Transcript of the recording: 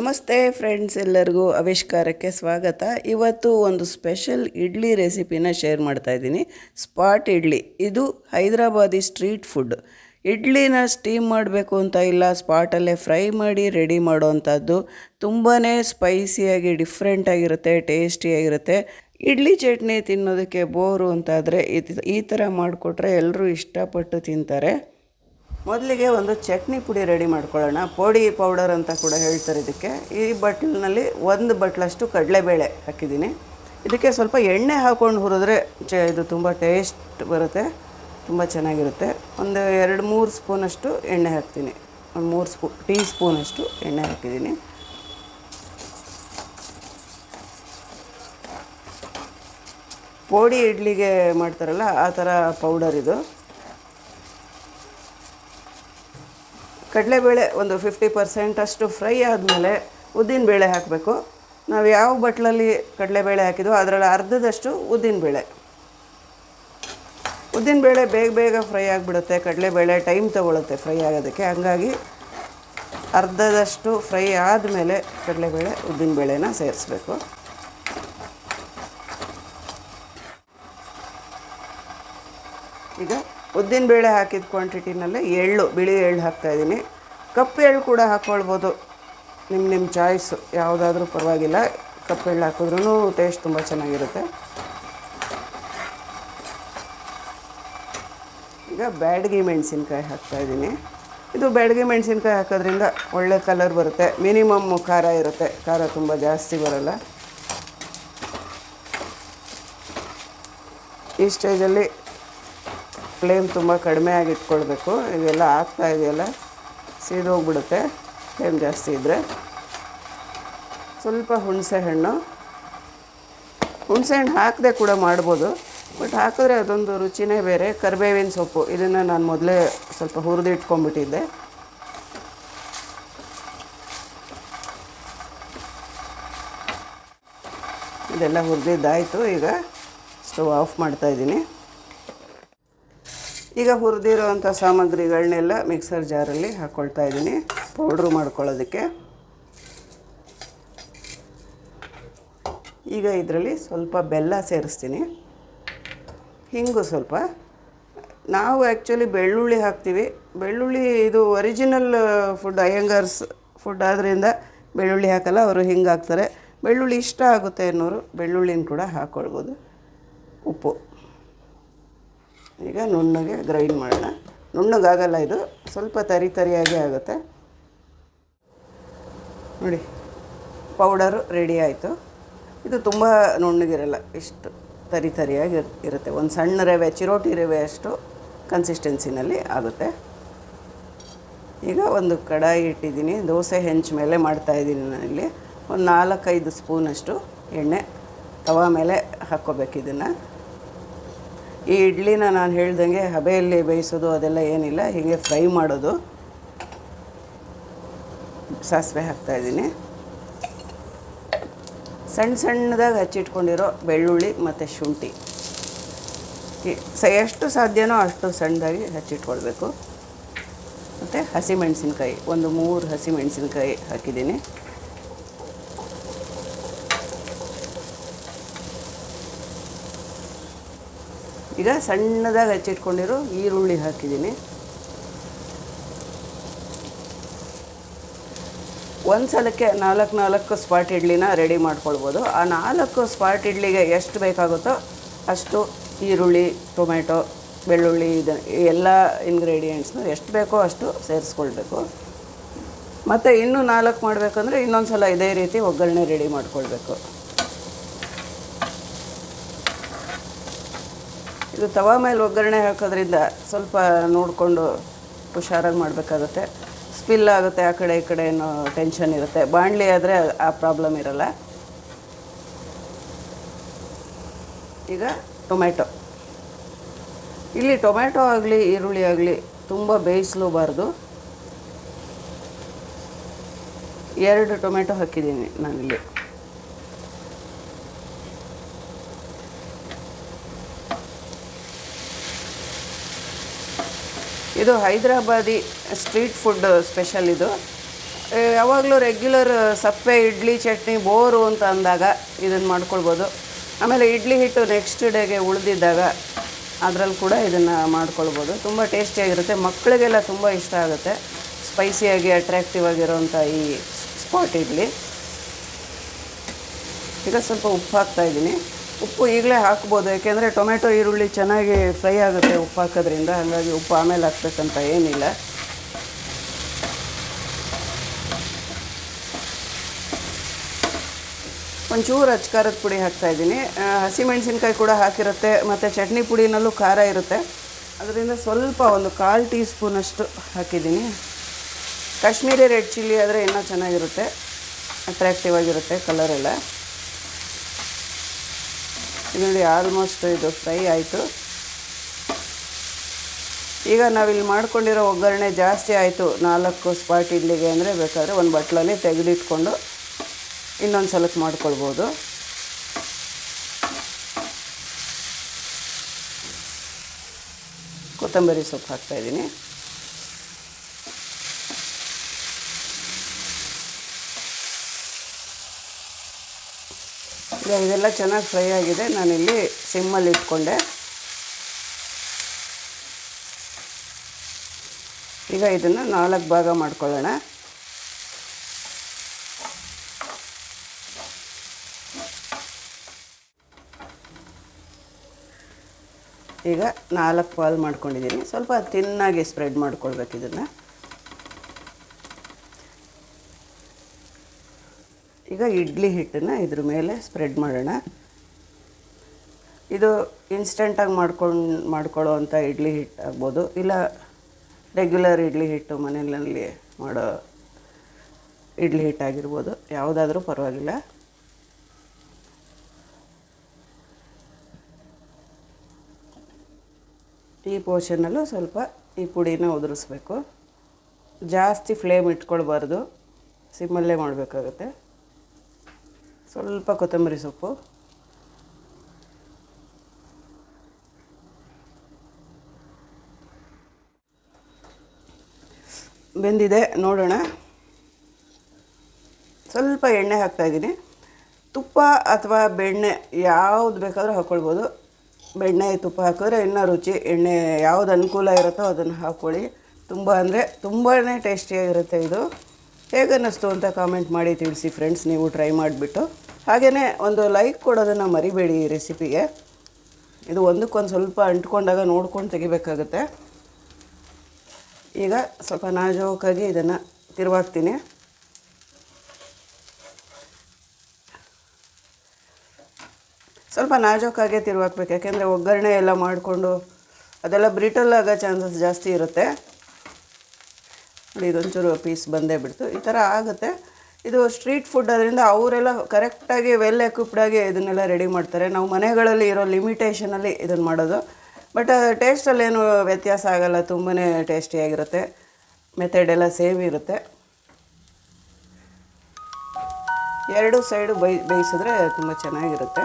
ನಮಸ್ತೆ ಫ್ರೆಂಡ್ಸ್, ಎಲ್ಲರಿಗೂ ಆವಿಷ್ಕಾರಕ್ಕೆ ಸ್ವಾಗತ. ಇವತ್ತು ಒಂದು ಸ್ಪೆಷಲ್ ಇಡ್ಲಿ ರೆಸಿಪಿನ ಶೇರ್ ಮಾಡ್ತಾ ಇದ್ದೀನಿ. ಸ್ಪಾಟ್ ಇಡ್ಲಿ. ಇದು ಹೈದರಾಬಾದಿ ಸ್ಟ್ರೀಟ್ ಫುಡ್. ಇಡ್ಲಿನ ಸ್ಟೀಮ್ ಮಾಡಬೇಕು ಅಂತ ಇಲ್ಲ, ಸ್ಪಾಟಲ್ಲೇ ಫ್ರೈ ಮಾಡಿ ರೆಡಿ ಮಾಡೋವಂಥದ್ದು ತುಂಬಾ ಸ್ಪೈಸಿಯಾಗಿ ಡಿಫ್ರೆಂಟಾಗಿರುತ್ತೆ ಟೇಸ್ಟಿಯಾಗಿರುತ್ತೆ ಇಡ್ಲಿ ಚಟ್ನಿ ತಿನ್ನೋದಕ್ಕೆ ಬೋರು ಅಂತಾದರೆ ಈ ಥರ ಮಾಡಿಕೊಟ್ರೆ ಎಲ್ಲರೂ ಇಷ್ಟಪಟ್ಟು ತಿಂತಾರೆ. ಮೊದಲಿಗೆ ಒಂದು ಚಟ್ನಿ ಪುಡಿ ರೆಡಿ ಮಾಡ್ಕೊಳ್ಳೋಣ. ಪೋಡಿ ಪೌಡರ್ ಅಂತ ಕೂಡ ಹೇಳ್ತಾರೆ ಇದಕ್ಕೆ. ಈ ಬಟ್ಲಿನಲ್ಲಿ ಒಂದು ಬಟ್ಲಷ್ಟು ಕಡಲೆಬೇಳೆ ಹಾಕಿದ್ದೀನಿ. ಇದಕ್ಕೆ ಸ್ವಲ್ಪ ಎಣ್ಣೆ ಹಾಕ್ಕೊಂಡು ಹುರಿದ್ರೆ ಚ, ಇದು ತುಂಬ ಟೇಸ್ಟ್ ಬರುತ್ತೆ, ತುಂಬ ಚೆನ್ನಾಗಿರುತ್ತೆ. ಒಂದು ಎರಡು ಮೂರು ಸ್ಪೂನಷ್ಟು ಎಣ್ಣೆ ಹಾಕ್ತೀನಿ. ಒಂದು ಮೂರು ಸ್ಪೂ ಟೀ ಸ್ಪೂನಷ್ಟು ಎಣ್ಣೆ ಹಾಕಿದ್ದೀನಿ. ಪೋಡಿ ಇಡ್ಲಿಗೆ ಮಾಡ್ತಾರಲ್ಲ, ಆ ಥರ ಪೌಡರ್ ಇದು. ಕಡಲೆಬೇಳೆ ಒಂದು ಫಿಫ್ಟಿ ಪರ್ಸೆಂಟ್ ಅಷ್ಟು ಫ್ರೈ ಆದಮೇಲೆ ಉದ್ದಿನಬೇಳೆ ಹಾಕಬೇಕು. ನಾವು ಯಾವ ಬಟ್ಲಲ್ಲಿ ಕಡಲೆಬೇಳೆ ಹಾಕಿದ್ವೋ ಅದರಲ್ಲಿ ಅರ್ಧದಷ್ಟು ಉದ್ದಿನಬೇಳೆ ಉದ್ದಿನಬೇಳೆ ಬೇಗ ಬೇಗ ಫ್ರೈ ಆಗಿಬಿಡುತ್ತೆ ಕಡಲೆಬೇಳೆ ಟೈಮ್ ತೊಗೊಳುತ್ತೆ ಫ್ರೈ ಆಗೋದಕ್ಕೆ. ಹಂಗಾಗಿ ಅರ್ಧದಷ್ಟು ಫ್ರೈ ಆದಮೇಲೆ ಕಡಲೆಬೇಳೆ ಉದ್ದಿನಬೇಳೆನ ಸೇರಿಸ್ಬೇಕು. ಈಗ ಉದ್ದಿನಬೇಳೆ ಹಾಕಿದ ಕ್ವಾಂಟಿಟಿನಲ್ಲೇ ಎಳ್ಳು, ಬಿಳಿ ಎಳ್ಳು ಹಾಕ್ತಾಯಿದ್ದೀನಿ ಕಪ್ಪು ಎಳ್ಳು ಕೂಡ ಹಾಕ್ಕೊಳ್ಬೋದು ನಿಮ್ಮ ನಿಮ್ಮ ಚಾಯ್ಸು ಯಾವುದಾದ್ರೂ ಪರವಾಗಿಲ್ಲ. ಕಪ್ಪು ಎಳ್ಳು ಹಾಕಿದ್ರೂ ಟೇಸ್ಟ್ ತುಂಬ ಚೆನ್ನಾಗಿರುತ್ತೆ. ಈಗ ಬ್ಯಾಡಗಿ ಮೆಣಸಿನ್ಕಾಯಿ ಹಾಕ್ತಾಯಿದ್ದೀನಿ ಇದು ಬ್ಯಾಡಗಿ ಮೆಣಸಿನ್ಕಾಯಿ ಹಾಕೋದ್ರಿಂದ ಒಳ್ಳೆ ಕಲರ್ ಬರುತ್ತೆ. ಮಿನಿಮಮ್ ಖಾರ ಇರುತ್ತೆ. ಖಾರ ತುಂಬ ಜಾಸ್ತಿ ಬರೋಲ್ಲ. ಈ ಸ್ಟೇಜಲ್ಲಿ ಫ್ಲೇಮ್ ತುಂಬ ಕಡಿಮೆ ಆಗಿ ಇಟ್ಕೊಳ್ಬೇಕು ಇದೆಲ್ಲ ಆಗ್ತಾ ಇದೆಯಲ್ಲ, ಸೀದೋಗ್ಬಿಡುತ್ತೆ. ಫ್ಲೇಮ್ ಜಾಸ್ತಿ ಇದ್ದರೆ ಸ್ವಲ್ಪ ಹುಣಸೆಹಣ್ಣು ಹುಣಸೆಹಣ್ಣು ಹುಣಸೆ ಹಣ್ಣು ಹಾಕದೆ ಕೂಡ ಮಾಡ್ಬೋದು. ಬಟ್ ಹಾಕಿದ್ರೆ ಅದೊಂದು ರುಚಿನೇ ಬೇರೆ. ಕರಿಬೇವಿನ ಸೊಪ್ಪು, ಇದನ್ನು ನಾನು ಮೊದಲೇ ಸ್ವಲ್ಪ ಹುರಿದು ಇಟ್ಕೊಂಡ್ಬಿಟ್ಟಿದ್ದೆ. ಇದೆಲ್ಲ ಹುರಿದಿದ್ದಾಯಿತು. ಈಗ ಸ್ಟವ್ ಆಫ್ ಮಾಡ್ತಾಯಿದ್ದೀನಿ ಈಗ ಹುರಿದಿರೋವಂಥ ಸಾಮಗ್ರಿಗಳನ್ನೆಲ್ಲ ಮಿಕ್ಸರ್ ಜಾರಲ್ಲಿ ಹಾಕ್ಕೊಳ್ತಾ ಇದ್ದೀನಿ. ಪೌಡ್ರು ಮಾಡ್ಕೊಳ್ಳೋದಕ್ಕೆ. ಈಗ ಇದರಲ್ಲಿ ಸ್ವಲ್ಪ ಬೆಲ್ಲ ಸೇರಿಸ್ತೀನಿ. ಹಿಂಗು ಸ್ವಲ್ಪ. ನಾವು ಆ್ಯಕ್ಚುಲಿ ಬೆಳ್ಳುಳ್ಳಿ ಹಾಕ್ತೀವಿ. ಬೆಳ್ಳುಳ್ಳಿ ಇದು ಒರಿಜಿನಲ್ ಫುಡ್, ಅಯ್ಯಂಗಾರ್ಸ್ ಫುಡ್ ಆದ್ದರಿಂದ ಬೆಳ್ಳುಳ್ಳಿ ಹಾಕಲ್ಲ, ಅವರು ಹಿಂಗೆ ಹಾಕ್ತಾರೆ. ಬೆಳ್ಳುಳ್ಳಿ ಇಷ್ಟ ಆಗುತ್ತೆ ಅನ್ನೋರು ಬೆಳ್ಳುಳ್ಳಿನ ಕೂಡ ಹಾಕ್ಕೊಳ್ಬೋದು ಉಪ್ಪು. ಈಗ ನುಣ್ಣಗೆ ಗ್ರೈಂಡ್ ಮಾಡೋಣ. ನುಣ್ಣಗಾಗಲ್ಲ ಇದು, ಸ್ವಲ್ಪ ತರಿ ತರಿಯಾಗಿ ಆಗುತ್ತೆ. ನೋಡಿ ಪೌಡರು ರೆಡಿ ಆಯಿತು. ಇದು ತುಂಬ ನುಣ್ಣಗಿರಲ್ಲ, ಇಷ್ಟು ತರಿ ತರಿಯಾಗಿ ಇರುತ್ತೆ. ಒಂದು ಸಣ್ಣ ರವೆ, ಚಿರೋಟಿ ರವೆ ಅಷ್ಟು ಕನ್ಸಿಸ್ಟೆನ್ಸಿನಲ್ಲಿ ಆಗುತ್ತೆ. ಈಗ ಒಂದು ಕಡಾಯಿ ಇಟ್ಟಿದ್ದೀನಿ, ದೋಸೆ ಹೆಂಚ ಮೇಲೆ ಮಾಡ್ತಾಯಿದ್ದೀನಿ ನಾನಿಲ್ಲಿ. ಒಂದು ನಾಲ್ಕೈದು ಸ್ಪೂನಷ್ಟು ಎಣ್ಣೆ, ತವಾ ಮೇಲೆ ಹಾಕ್ಕೋಬೇಕು ಇದನ್ನು. ಈ ಇಡ್ಲಿನ ನಾನು ಹೇಳ್ದಂಗೆ ಹಬೆಯಲ್ಲಿ ಬೇಯಿಸೋದು ಅದೆಲ್ಲ ಏನಿಲ್ಲ, ಹೀಗೆ ಫ್ರೈ ಮಾಡೋದು. ಸಾಸಿವೆ ಹಾಕ್ತಾಯಿದ್ದೀನಿ ಸಣ್ಣ ಸಣ್ಣದಾಗಿ ಹಚ್ಚಿಟ್ಕೊಂಡಿರೋ ಬೆಳ್ಳುಳ್ಳಿ ಮತ್ತು ಶುಂಠಿ. ಸ, ಎಷ್ಟು ಸಾಧ್ಯನೋ ಅಷ್ಟು ಸಣ್ಣದಾಗಿ ಹಚ್ಚಿಟ್ಕೊಳ್ಬೇಕು. ಮತ್ತು ಹಸಿಮೆಣಸಿನ್ಕಾಯಿ, ಒಂದು ಮೂರು ಹಸಿಮೆಣಸಿನ್ಕಾಯಿ ಹಾಕಿದ್ದೀನಿ. ಈಗ ಸಣ್ಣದಾಗಿ ಹಚ್ಚಿಟ್ಕೊಂಡಿರೋ ಈರುಳ್ಳಿ ಹಾಕಿದ್ದೀನಿ. ಒಂದು ಸಲಕ್ಕೆ ನಾಲ್ಕು ನಾಲ್ಕು ಸ್ಪಾಟ್ ಇಡ್ಲಿನ ರೆಡಿ ಮಾಡ್ಕೊಳ್ಬೋದು. ಆ ನಾಲ್ಕು ಸ್ಪಾಟ್ ಇಡ್ಲಿಗೆ ಎಷ್ಟು ಬೇಕಾಗುತ್ತೋ ಅಷ್ಟು ಈರುಳ್ಳಿ, ಟೊಮೆಟೊ, ಬೆಳ್ಳುಳ್ಳಿ ಇದು ಎಲ್ಲ ಇಂಗ್ರೀಡಿಯೆಂಟ್ಸ್ನ ಎಷ್ಟು ಬೇಕೋ ಅಷ್ಟು ಸೇರಿಸ್ಕೊಳ್ಬೇಕು. ಮತ್ತು ಇನ್ನೂ ನಾಲ್ಕು ಮಾಡಬೇಕಂದ್ರೆ ಇನ್ನೊಂದು ಸಲ ಇದೇ ರೀತಿ ಒಗ್ಗರಣೆ ರೆಡಿ ಮಾಡ್ಕೊಳ್ಬೇಕು. ಇದು ತವಾ ಮೇಲೆ ಒಗ್ಗರಣೆ ಹಾಕೋದ್ರಿಂದ ಸ್ವಲ್ಪ ನೋಡಿಕೊಂಡು ಹುಷಾರಾಗಿ ಮಾಡಬೇಕಾಗುತ್ತೆ. ಸ್ಪಿಲ್ ಆಗುತ್ತೆ ಆ ಕಡೆ ಈ ಕಡೆ ಏನೋ ಟೆನ್ಷನ್ ಇರುತ್ತೆ. ಬಾಣಲಿ ಆದರೆ ಆ ಪ್ರಾಬ್ಲಮ್ ಇರಲ್ಲ. ಈಗ ಟೊಮೆಟೊ ಇಲ್ಲಿ ಟೊಮೆಟೊ ಆಗಲಿ, ಈರುಳ್ಳಿ ಆಗಲಿ ತುಂಬ ಬೇಯಿಸ್ಲೂಬಾರ್ದು ಎರಡು ಟೊಮೆಟೊ ಹಾಕಿದ್ದೀನಿ ನಾನಿಲ್ಲಿ. ಇದು ಹೈದರಾಬಾದಿ ಸ್ಟ್ರೀಟ್ ಫುಡ್ ಸ್ಪೆಷಲ್ ಇದು. ಯಾವಾಗಲೂ ರೆಗ್ಯುಲರ್ ಸಪ್ಪೆ, ಇಡ್ಲಿ, ಚಟ್ನಿ, ಬೋರು ಅಂತ ಅಂದಾಗ ಇದನ್ನು ಮಾಡ್ಕೊಳ್ಬೋದು. ಆಮೇಲೆ ಇಡ್ಲಿ ಹಿಟ್ಟು ನೆಕ್ಸ್ಟ್ ಡೇಗೆ ಉಳಿದಿದ್ದಾಗ ಅದರಲ್ಲಿ ಕೂಡ ಇದನ್ನು ಮಾಡ್ಕೊಳ್ಬೋದು. ತುಂಬ ಟೇಸ್ಟಿಯಾಗಿರುತ್ತೆ ಮಕ್ಕಳಿಗೆಲ್ಲ ತುಂಬ ಇಷ್ಟ ಆಗುತ್ತೆ. ಸ್ಪೈಸಿಯಾಗಿ ಅಟ್ರ್ಯಾಕ್ಟಿವ್ ಆಗಿರೋಂಥ ಈ ಸ್ಪಾಟ್ ಇಡ್ಲಿ. ಈಗ ಸ್ವಲ್ಪ ಉಪ್ಪು ಹಾಕ್ತಾ ಇದ್ದೀನಿ. ಉಪ್ಪು ಈಗಲೇ ಹಾಕ್ಬೋದು, ಯಾಕೆಂದರೆ ಟೊಮೆಟೊ, ಈರುಳ್ಳಿ ಚೆನ್ನಾಗಿ ಫ್ರೈ ಆಗುತ್ತೆ ಉಪ್ಪು ಹಾಕೋದ್ರಿಂದ, ಹಾಗಾಗಿ ಉಪ್ಪು ಆಮೇಲೆ ಹಾಕ್ಬೇಕಂತ ಏನಿಲ್ಲ. ಒಂಚೂರು ಅಚ್ಕಾರದ ಪುಡಿ ಹಾಕ್ತಾ ಇದ್ದೀನಿ. ಹಸಿಮೆಣಸಿನ್ಕಾಯಿ ಕೂಡ ಹಾಕಿರುತ್ತೆ, ಮತ್ತು ಚಟ್ನಿ ಪುಡಿನಲ್ಲೂ ಖಾರ ಇರುತ್ತೆ. ಅದರಿಂದ ಸ್ವಲ್ಪ ಒಂದು ಕಾಲು ಟೀ ಸ್ಪೂನಷ್ಟು ಹಾಕಿದ್ದೀನಿ. ಕಾಶ್ಮೀರಿ ರೆಡ್ ಚಿಲ್ಲಿ ಆದರೆ ಇನ್ನೂ ಚೆನ್ನಾಗಿರುತ್ತೆ ಅಟ್ರ್ಯಾಕ್ಟಿವ್ ಆಗಿರುತ್ತೆ ಕಲರೆಲ್ಲ. ಇದು ಆಲ್ಮೋಸ್ಟ್ ಇದು ಫ್ರೈ ಆಯಿತು. ಈಗ ನಾವಿಲ್ಲಿ ಮಾಡ್ಕೊಂಡಿರೋ ಒಗ್ಗರಣೆ ಜಾಸ್ತಿ ಆಯಿತು. ನಾಲ್ಕು ಸ್ಪಾಟ್ ಇಡ್ಲಿಗೆ ಅಂದರೆ ಬೇಕಾದರೆ ಒಂದು ಬಟ್ಲಲ್ಲಿ ತೆಗೆದಿಟ್ಕೊಂಡು ಇನ್ನೊಂದು ಸಲಕ್ಕೆ ಮಾಡ್ಕೊಳ್ಬೋದು. ಕೊತ್ತಂಬರಿ ಸೊಪ್ಪು ಹಾಕ್ತಾಯಿದ್ದೀನಿ ಇದೆಲ್ಲ ಚೆನ್ನಾಗಿ ಫ್ರೈ ಆಗಿದೆ. ನಾನಿಲ್ಲಿ ಸಿಮ್ಮಲ್ಲಿ ಇಟ್ಕೊಂಡೆ. ಈಗ ಇದನ್ನು ನಾಲ್ಕು ಭಾಗ ಮಾಡ್ಕೊಳ್ಳೋಣ. ಈಗ ನಾಲ್ಕು ಪಾಲ್ ಮಾಡ್ಕೊಂಡಿದ್ದೀನಿ. ಸ್ವಲ್ಪ ತಿನ್ನಾಗಿ ಸ್ಪ್ರೆಡ್ ಮಾಡ್ಕೊಳ್ಬೇಕು ಇದನ್ನು. ಈಗ ಇಡ್ಲಿ ಹಿಟ್ಟನ್ನು ಇದ್ರ ಮೇಲೆ ಸ್ಪ್ರೆಡ್ ಮಾಡೋಣ. ಇದು ಇನ್ಸ್ಟೆಂಟಾಗಿ ಮಾಡ್ಕೊಂಡು ಮಾಡ್ಕೊಳ್ಳೋವಂಥ ಇಡ್ಲಿ ಹಿಟ್ಟು ಆಗ್ಬೋದು. ಇಲ್ಲ ರೆಗ್ಯುಲರ್ ಇಡ್ಲಿ ಹಿಟ್ಟು ಮನೆಯಲ್ಲಿ ಮಾಡೋ ಇಡ್ಲಿ ಹಿಟ್ಟಾಗಿರ್ಬೋದು ಯಾವುದಾದ್ರೂ ಪರವಾಗಿಲ್ಲ. ಈ ಪೋಷನಲ್ಲೂ ಸ್ವಲ್ಪ ಈ ಪುಡಿನ ಉದುರಿಸ್ಬೇಕು. ಜಾಸ್ತಿ ಫ್ಲೇಮ್ ಇಟ್ಕೊಳ್ಬಾರ್ದು. ಸಿಮ್ಮಲ್ಲೇ ಮಾಡಬೇಕಾಗುತ್ತೆ. ಸ್ವಲ್ಪ ಕೊತ್ತಂಬರಿ ಸೊಪ್ಪು. ಬೆಂದಿದೆ, ನೋಡೋಣ. ಸ್ವಲ್ಪ ಎಣ್ಣೆ ಹಾಕ್ತಾಯಿದ್ದೀನಿ ತುಪ್ಪ ಅಥವಾ ಬೆಣ್ಣೆ ಯಾವುದು ಬೇಕಾದರೂ ಹಾಕ್ಕೊಳ್ಬೋದು ಬೆಣ್ಣೆ, ತುಪ್ಪ ಹಾಕಿದ್ರೆ ಇನ್ನೂ ರುಚಿ, ಎಣ್ಣೆ ಯಾವುದು ಅನುಕೂಲ ಇರುತ್ತೋ ಅದನ್ನು ಹಾಕ್ಕೊಳ್ಳಿ ತುಂಬ ಅಂದರೆ ತುಂಬಾ ಟೇಸ್ಟಿಯಾಗಿರುತ್ತೆ ಇದು. ಹೇಗೆ ಅನ್ನಿಸ್ತು ಅಂತ ಕಾಮೆಂಟ್ ಮಾಡಿ ತಿಳಿಸಿ ಫ್ರೆಂಡ್ಸ್ ನೀವು ಟ್ರೈ ಮಾಡಿಬಿಟ್ಟು. ಹಾಗೆಯೇ ಒಂದು ಲೈಕ್ ಕೊಡೋದನ್ನು ಮರಿಬೇಡಿ ಈ ರೆಸಿಪಿಗೆ ಇದು ಒಂದಕ್ಕೊಂದು ಸ್ವಲ್ಪ ಅಂಟ್ಕೊಂಡಾಗ ನೋಡ್ಕೊಂಡು ತೆಗಿಬೇಕಾಗುತ್ತೆ. ಈಗ ಸ್ವಲ್ಪ ನಾಜೋಕಾಗಿ ಇದನ್ನು ತಿರುವಾಕ್ತೀನಿ. ಸ್ವಲ್ಪ ನಾಜೋಕಾಗೆ ತಿರುವಾಕ್ಬೇಕು, ಯಾಕೆಂದರೆ ಒಗ್ಗರಣೆ ಎಲ್ಲ ಮಾಡಿಕೊಂಡು ಅದೆಲ್ಲ ಬ್ರಿಟಲ್ ಆಗೋ ಚಾನ್ಸಸ್ ಜಾಸ್ತಿ ಇರುತ್ತೆ. ನೋಡಿ ಇದೊಂಚೂರು ಪೀಸ್ ಬಂದೇ ಬಿಡ್ತು. ಈ ಥರ ಆಗುತ್ತೆ. ಇದು ಸ್ಟ್ರೀಟ್ ಫುಡ್ ಅದರಿಂದ ಅವರೆಲ್ಲ ಕರೆಕ್ಟಾಗಿ ವೆಲ್ ಎಕ್ವಿಪ್ಡಾಗಿ ಇದನ್ನೆಲ್ಲ ರೆಡಿ ಮಾಡ್ತಾರೆ. ನಾವು ಮನೆಗಳಲ್ಲಿ ಇರೋ ಲಿಮಿಟೇಷನಲ್ಲಿ ಇದನ್ನು ಮಾಡೋದು. ಬಟ್ ಟೇಸ್ಟಲ್ಲಿ ಏನು ವ್ಯತ್ಯಾಸ ಆಗಲ್ಲ. ತುಂಬಾ ಟೇಸ್ಟಿಯಾಗಿರುತ್ತೆ ಮೆಥಡ್ ಎಲ್ಲ ಸೇಮ್ ಇರುತ್ತೆ. ಎರಡು ಸೈಡು ಬೈ, ಬೇಯಿಸಿದ್ರೆ ತುಂಬ ಚೆನ್ನಾಗಿರುತ್ತೆ.